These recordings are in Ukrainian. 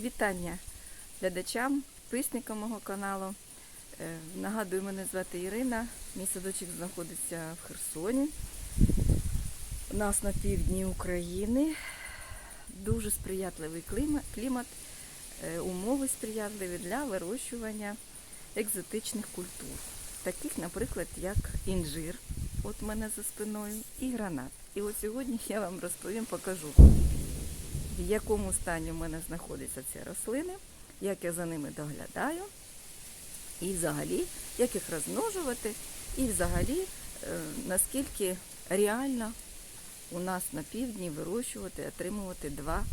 Вітання глядачам, підписникам мого каналу. Е, Нагадую, мене звати Ірина. Мій садочок знаходиться в Херсоні. У нас на півдні України. Дуже сприятливий клімат, е, умови сприятливі для вирощування екзотичних культур. Таких, наприклад, як інжир, от мене за спиною, і гранат. І от сьогодні я вам розповім, покажу в якому стані в мене знаходяться ці рослини, як я за ними доглядаю, і взагалі, як їх розмножувати, і взагалі, е, наскільки реально у нас на півдні вирощувати, отримувати два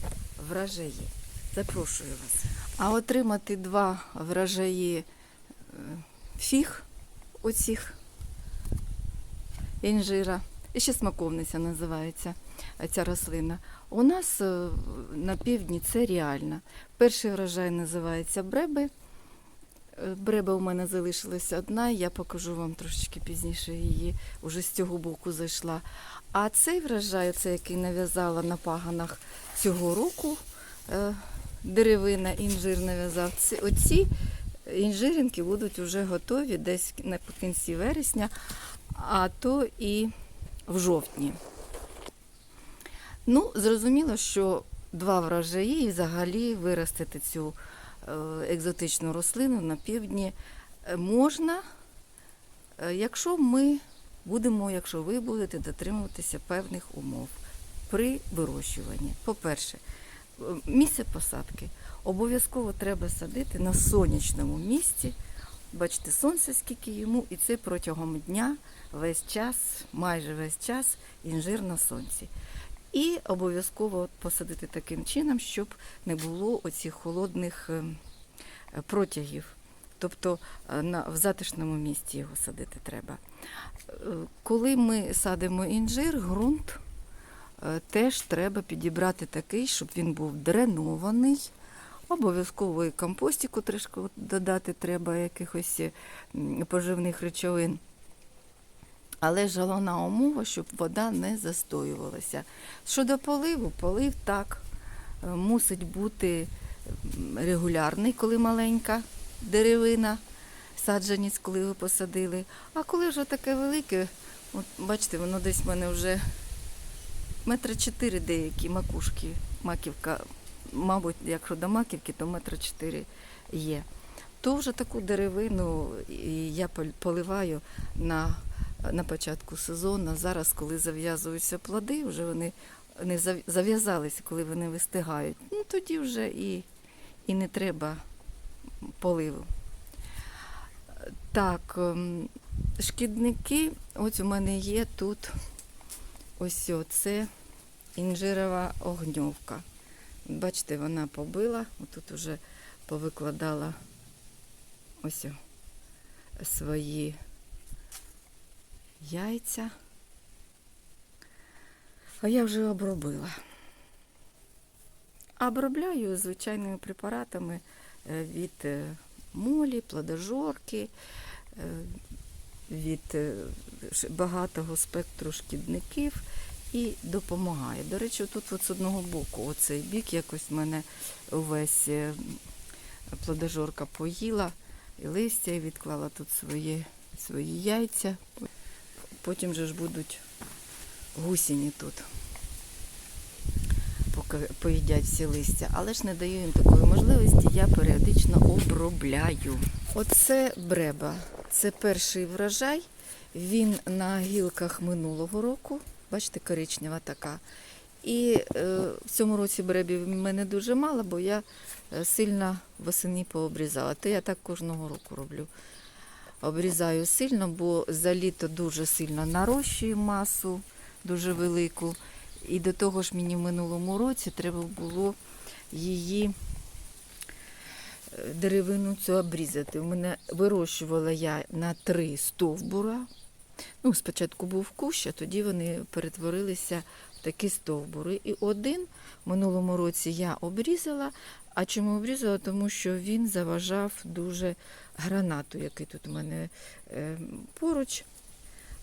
врожаї. Запрошую вас. А отримати два врожаї е, фіг оцих інжира, і ще смаковниця називається ця рослина. У нас е, на півдні це реально. Перший врожай називається бреби. Е, Бреба у мене залишилася одна, я покажу вам трошечки пізніше її, уже з цього боку зайшла. А цей врожай, це який нав'язала на паганах цього року, е, деревина, інжир нав'язав. Оці інжиринки будуть вже готові десь наприкінці вересня, а то і в жовтні. Ну, зрозуміло, що два врожаї і взагалі виростити цю е, екзотичну рослину на півдні е, можна, е, якщо ми будемо, якщо ви будете дотримуватися певних умов при вирощуванні. По-перше, місце посадки обов'язково треба садити на сонячному місці. Бачите, сонце скільки йому, і це протягом дня весь час, майже весь час інжир на сонці. І обов'язково посадити таким чином, щоб не було оцих холодних е, е, протягів. Тобто е, в затишному місці його садити треба. Е, Коли ми садимо інжир, ґрунт теж треба підібрати такий, щоб він був дренований. Обов'язково і компостику трішки додати треба якихось поживних речовин. Але ж головна умова, щоб вода не застоювалася. Щодо поливу, полив так е, мусить бути регулярний, коли маленька деревина, саджанець, коли ви посадили. А коли вже таке велике, от бачите, воно десь в мене вже метра чотири деякі макушки, маківка, мабуть, якщо до маківки, то метра чотири є. То вже таку деревину я поливаю на на початку сезону. Зараз, коли зав'язуються плоди, вже вони не зав'язалися, коли вони вистигають. Ну тоді вже і, і не треба поливу. Так, ем, шкідники, ось у мене є тут ось о, це інжирова огньовка. Бачите, вона побила, тут вже повикладала ось свої яйця. А я вже обробила. Обробляю звичайними препаратами е, від е, молі, плодожорки, е, від багатого спектру шкідників і допомагає. До речі, тут от з одного боку, оцей бік якось мене увесь плодожорка поїла, і листя, і відклала тут свої, свої яйця. Потім же ж будуть гусіні тут. Поки поїдять всі листя. Але ж не даю їм такої можливості, я періодично обробляю. Оце бреба. Це перший врожай. Він на гілках минулого року. Бачите, коричнева така. І е, в цьому році бребів в мене дуже мало, бо я е, сильно восени пообрізала. Те я так кожного року роблю обрізаю сильно, бо за літо дуже сильно нарощую масу, дуже велику. І до того ж мені в минулому році треба було її е, деревину цю обрізати. У мене вирощувала я на три стовбура. Ну, спочатку був кущ, а тоді вони перетворилися такі стовбури. І один минулому році я обрізала. А чому обрізала? Тому що він заважав дуже гранату, який тут у мене е, поруч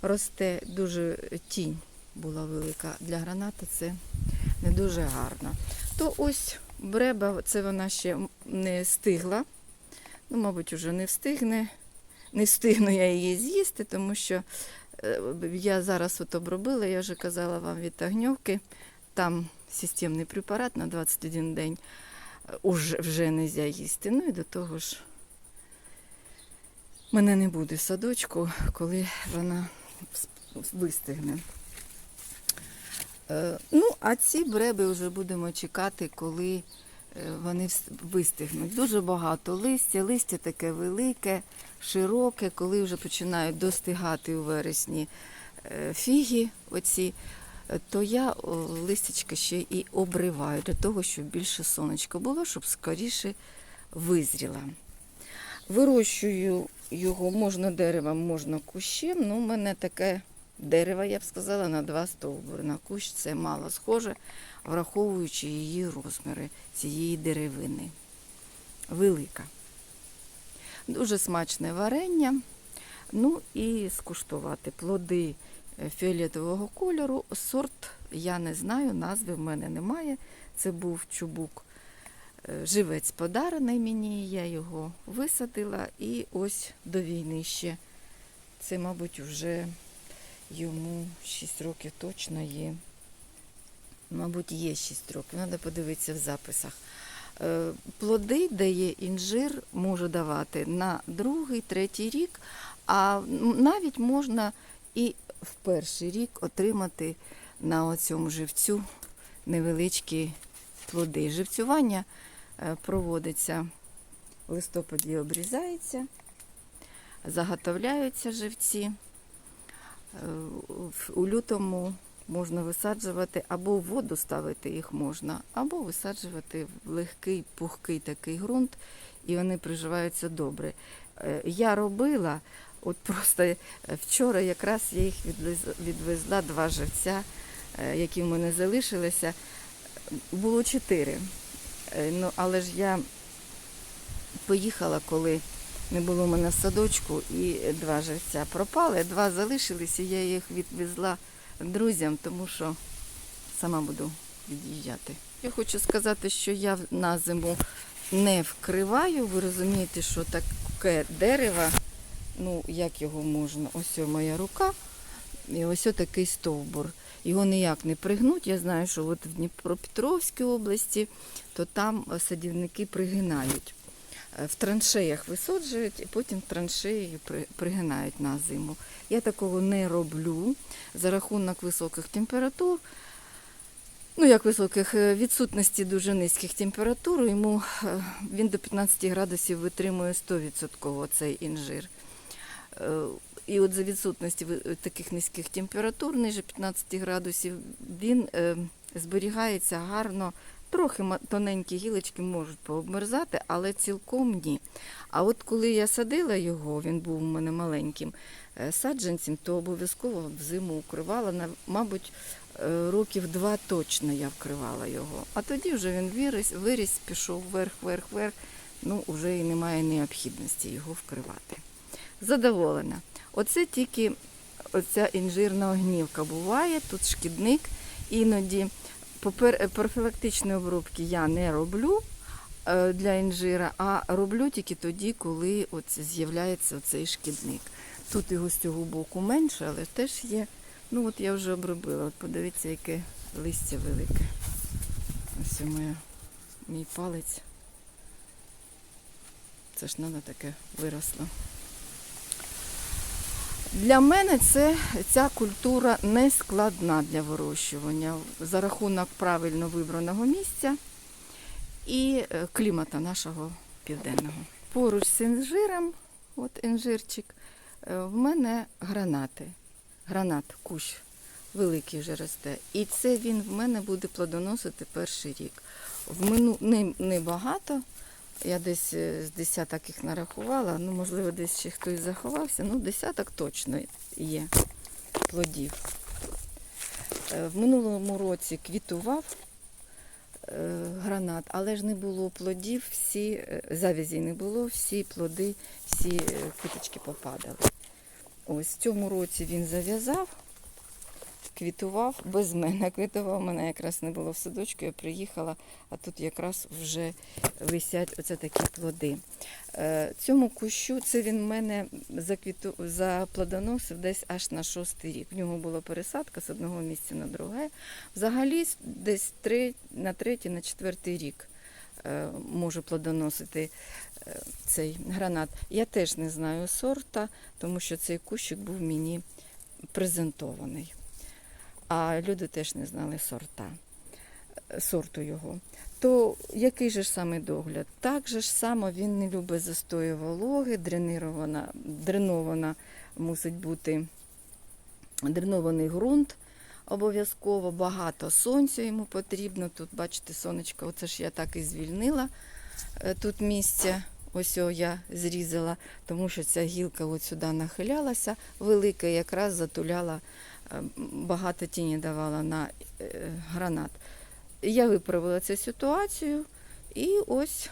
росте. Дуже тінь була велика. Для гранати це не дуже гарно. То ось Бреба, це вона ще не стигла. Ну, мабуть, вже не встигне. Не встигну я її з'їсти, тому що я зараз от обробила, я вже казала вам від огньовки. Там системний препарат на 21 день е, уже, вже не можна їсти. Ну і до того ж, мене не буде в садочку, коли вона вистигне. Е, Ну, а ці бреби вже будемо чекати, коли е, вони вистигнуть. Дуже багато листя, листя таке велике, широке, коли вже починають достигати у вересні е, фіги, оці, е, то я листячка ще і обриваю для того, щоб більше сонечка було, щоб скоріше визріла. Вирощую його можна деревом, можна кущем. Ну, у мене таке дерево, я б сказала, на два стовбури. На кущ це мало схоже, враховуючи її розміри цієї деревини. Велика. Дуже смачне варення. Ну і скуштувати плоди е, фіолетового кольору. Сорт я не знаю, назви в мене немає. Це був чубук е, живець подарений мені, я його висадила і ось до війни ще. Це, мабуть, вже йому 6 років точно є. Мабуть, є 6 років, треба подивитися в записах. Е, Плоди дає інжир, може давати на другий, третій рік, а навіть можна і в перший рік отримати на цьому живцю невеличкі плоди. Живцювання е, проводиться в листопаді, обрізається, заготовляються живці. У лютому можна висаджувати або в воду ставити їх можна, або висаджувати в легкий, пухкий такий ґрунт, і вони приживаються добре. Е, Я робила, от просто е, вчора якраз я їх відвез- відвезла два живця, е, які в мене залишилися. Було чотири. Ну, але ж я поїхала, коли не було в мене в садочку, і два живця пропали, два залишилися, я їх відвезла друзям, тому що сама буду від'їжджати. Я хочу сказати, що я на зиму не вкриваю. Ви розумієте, що таке дерево, ну як його можна? Ось моя рука і ось такий стовбур. Його ніяк не пригнуть. Я знаю, що от в Дніпропетровській області, то там садівники пригинають. Е, В траншеях висаджують і потім траншеї пригинають на зиму. Я такого не роблю за рахунок високих температур. Ну, як високих, е, відсутності дуже низьких температур, йому е, він до 15 градусів витримує 100% цей інжир. І от за відсутності таких низьких температур, ниже 15 градусів, він зберігається гарно. Трохи тоненькі гілочки можуть пообмерзати, але цілком ні. А от коли я садила його, він був у мене маленьким е, саджанцем, то обов'язково взиму укривала. Мабуть, е, років два точно я вкривала його. А тоді вже він виріс, виріс пішов вверх, вверх, вверх. Ну, вже і немає необхідності його вкривати. Задоволена. Оце тільки оця інжирна огнівка буває, тут шкідник. Іноді профілактичної обробки я не роблю е, для інжира, а роблю тільки тоді, коли з'являється цей шкідник. Тут його з цього боку менше, але теж є. Ну от я вже обробила. От подивіться, яке листя велике. Ось моя, мій палець. Це ж надо таке виросло. Для мене це, ця культура не складна для вирощування за рахунок правильно вибраного місця і е, клімата нашого південного. Поруч з інжиром, от інжирчик, е, в мене гранати. Гранат, кущ великий вже росте. І це він в мене буде плодоносити перший рік. В мину не, не. Я десь е, з десяток їх нарахувала, ну, можливо, десь ще хтось заховався, ну, десяток точно є плодів. Е, В минулому році квітував е, гранат, але ж не було плодів, всі, завязі не було, всі плоди, всі квіточки попадали. Ось в цьому році він зав'язав. Квітував без мене. Квітував мене якраз не було в садочку, я приїхала, а тут якраз вже висять оце такі плоди. Е, Цьому кущу це він в мене заквіту... заплодоносив десь аж на шостий рік. В нього була пересадка з одного місця на друге. Взагалі десь три... на третій, на четвертий рік е, може плодоносити е, цей гранат. Я теж не знаю сорта, тому що цей кущик був мені презентований. А люди теж не знали сорта, е, сорту його. То який же ж саме догляд? Так же ж само він не любить застою вологи, дренірована, дренована мусить бути дренований ґрунт. Обов'язково багато сонця йому потрібно. Тут, бачите, сонечко, оце ж я так і звільнила е, тут місце. Ось його я зрізала, тому що ця гілка от сюди нахилялася, велика, якраз затуляла, багато тіні давала на е, гранат. Я виправила цю ситуацію, і ось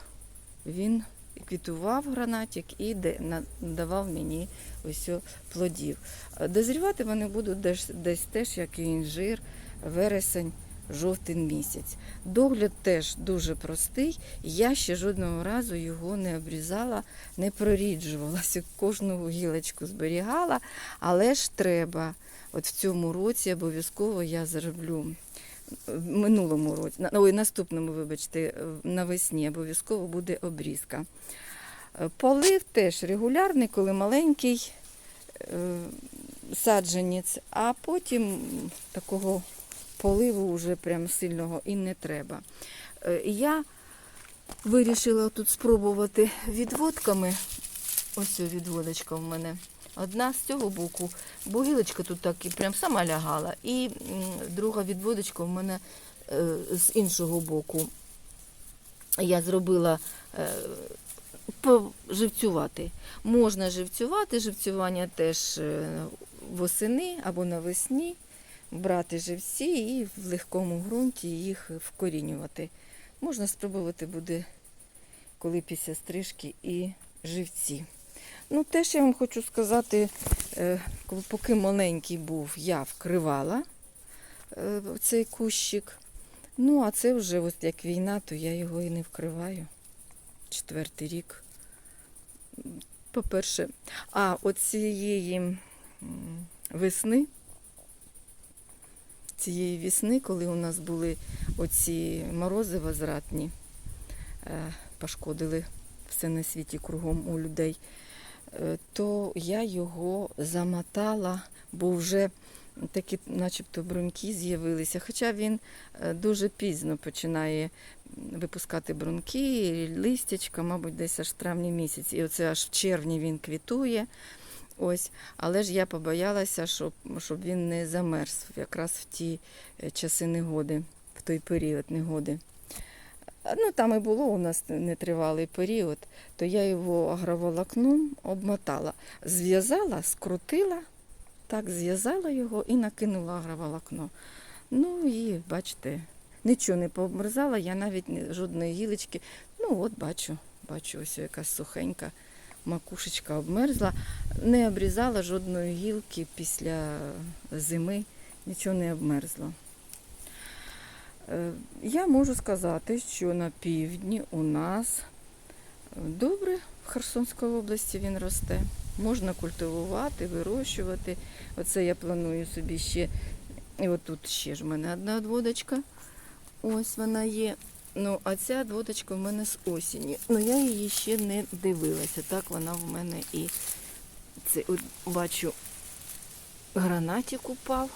він квітував гранатик і давав мені ось плодів. Дозрівати вони будуть десь, десь теж, як і інжир, вересень, жовтень місяць. Догляд теж дуже простий. Я ще жодного разу його не обрізала, не проріджувалася, кожну гілочку зберігала, але ж треба. От в цьому році обов'язково я зроблю. В минулому році, ой, наступному, вибачте, навесні обов'язково буде обрізка. Е, Полив теж регулярний, коли маленький е, саджанець, а потім такого поливу вже прям сильного і не треба. Е, Я вирішила тут спробувати відводками. Ось відводочка в мене. Одна з цього боку, бо гілочка тут так і прям сама лягала. І друга відводочка в мене е, з іншого боку. Я зробила е, поживцювати. Можна живцювати, живцювання теж е, восени або навесні, брати живці і в легкому ґрунті їх вкорінювати. Можна спробувати буде, коли після стрижки і живці. Ну, теж я вам хочу сказати, е, поки маленький був, я вкривала е, цей кущик. Ну, а це вже ось як війна, то я його і не вкриваю. Четвертий рік. По-перше, а от цієї весни, цієї весни, коли у нас були оці морози возвратні, е, пошкодили все на світі кругом у людей, то я його замотала, бо вже такі начебто бруньки з'явилися. Хоча він е, дуже пізно починає випускати бруньки, листячка, мабуть, десь аж в травні місяці. І оце аж в червні він квітує. Ось, але ж я побоялася, щоб, щоб він не замерз якраз в ті е, часи негоди, в той період негоди. Ну, там і було у нас нетривалий період, то я його агроволокном обмотала. Зв'язала, скрутила, так зв'язала його і накинула агроволокно. Ну і бачите, нічого не пообмерзала, я навіть жодної гілочки. Ну от бачу, бачу, ось якась сухенька макушечка обмерзла. Не обрізала жодної гілки після зими, нічого не обмерзло. Е, Я можу сказати, що на півдні у нас добре в Херсонській області він росте. Можна культивувати, вирощувати. Оце я планую собі ще. І отут ще ж в мене одна одводочка. Ось вона є. Ну, а ця одводочка в мене з осені. Ну я її ще не дивилася. Так вона в мене і це от бачу гранатик упав,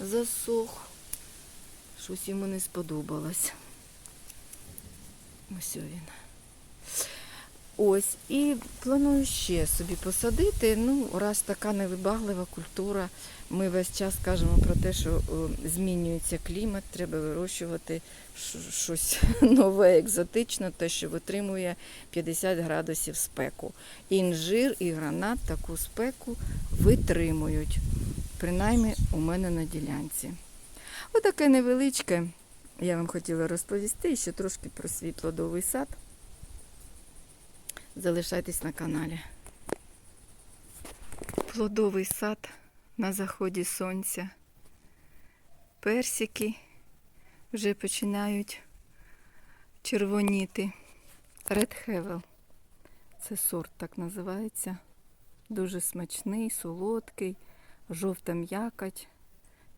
засох. Щось йому не сподобалось. Ось він. Ось, і планую ще собі посадити. Ну, раз така невибаглива культура, ми весь час кажемо про те, що о, змінюється клімат, треба вирощувати щось нове, екзотичне, те, що витримує 50 градусів спеку. Інжир і гранат таку спеку витримують, принаймні у мене на ділянці. Отаке невеличке. Я вам хотіла розповісти ще трошки про свій плодовий сад. Залишайтесь на каналі. Плодовий сад на заході сонця. персики вже починають червоніти. Red Hevel. Це сорт так називається. Дуже смачний, солодкий, жовта м'якоть.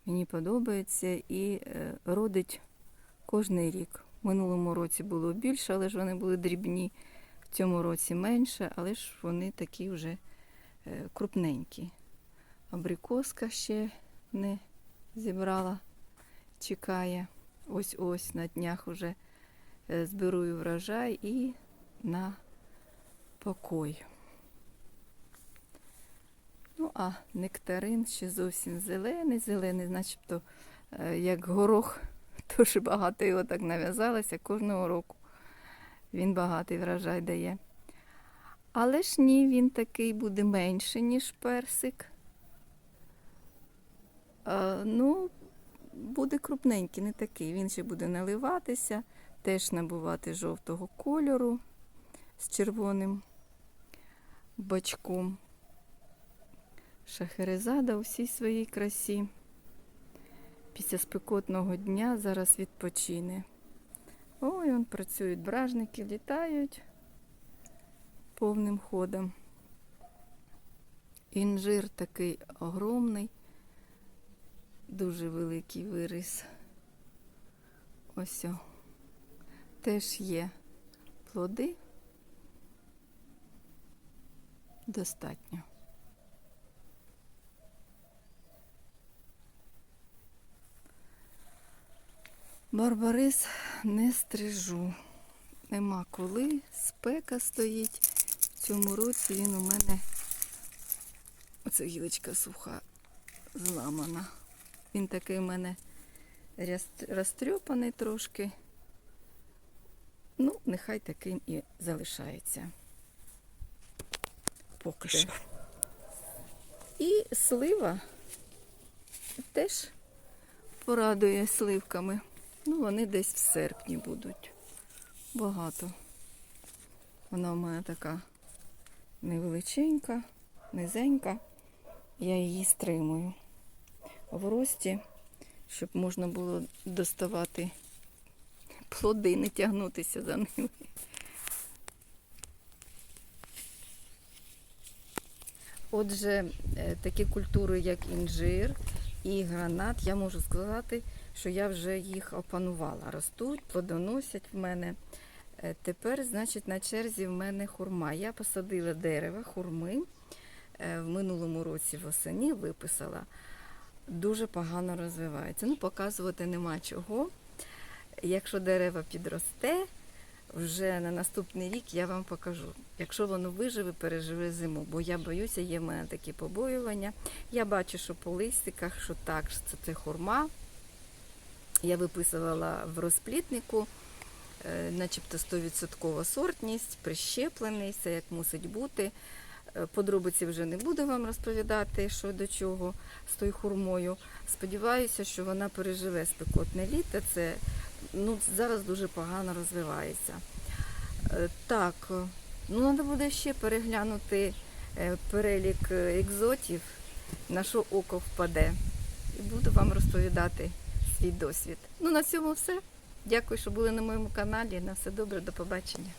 Мені подобається і е, родить кожний рік. В минулому році було більше, але ж вони були дрібні. В цьому році менше, але ж вони такі вже е, крупненькі. Абрикоска ще не зібрала, чекає. Ось ось на днях вже зберу врожай і на покой. Ну, а нектарин ще зовсім зелений, зелений, начебто е, як горох. Дуже багато його так нав'язалося кожного року. Він багатий врожай дає. Але ж ні, він такий буде менший, ніж персик. Е, ну, буде крупненький, не такий. Він ще буде наливатися, теж набувати жовтого кольору з червоним бачком. Шахерезада у всій своїй красі. Після спекотного дня зараз відпочине. Ой, он працюють бражники, літають повним ходом. Інжир такий огромний, дуже великий виріс. Ось. о. Теж є плоди. Достатньо. Барбарис не стрижу. Нема коли. Спека стоїть. В цьому році він у мене. Оце гілочка суха, зламана. Він такий у мене розтрьопаний трошки. Ну, нехай таким і залишається. Поки що. І слива теж порадує сливками. Ну, вони десь в серпні будуть. Багато. Вона у мене така невеличенька, низенька. Я її стримую в рості, щоб можна було доставати плоди, не тягнутися за ними. Отже, е, такі культури, як інжир і гранат, я можу сказати, що я вже їх опанувала. Ростуть, плодоносять в мене. Е, Тепер, значить, на черзі в мене хурма. Я посадила дерево хурми е, в минулому році восені виписала. Дуже погано розвивається. Ну, показувати нема чого. Якщо дерево підросте, вже на наступний рік я вам покажу. Якщо воно виживе, переживе зиму, бо я боюся, є в мене такі побоювання. Я бачу, що по листиках, що так, що це, це хурма. Я виписувала в розплітнику, е, начебто 100% сортність, прищеплений, все як мусить бути. Е, Подробиці вже не буду вам розповідати, що до чого з тою хурмою. Сподіваюся, що вона переживе спекотне літо. Це ну, зараз дуже погано розвивається. Е, Так, ну треба буде ще переглянути е, перелік е, екзотів, на що око впаде. І буду вам розповідати свій досвід. Ну, на цьому все. Дякую, що були на моєму каналі. На все добре, до побачення.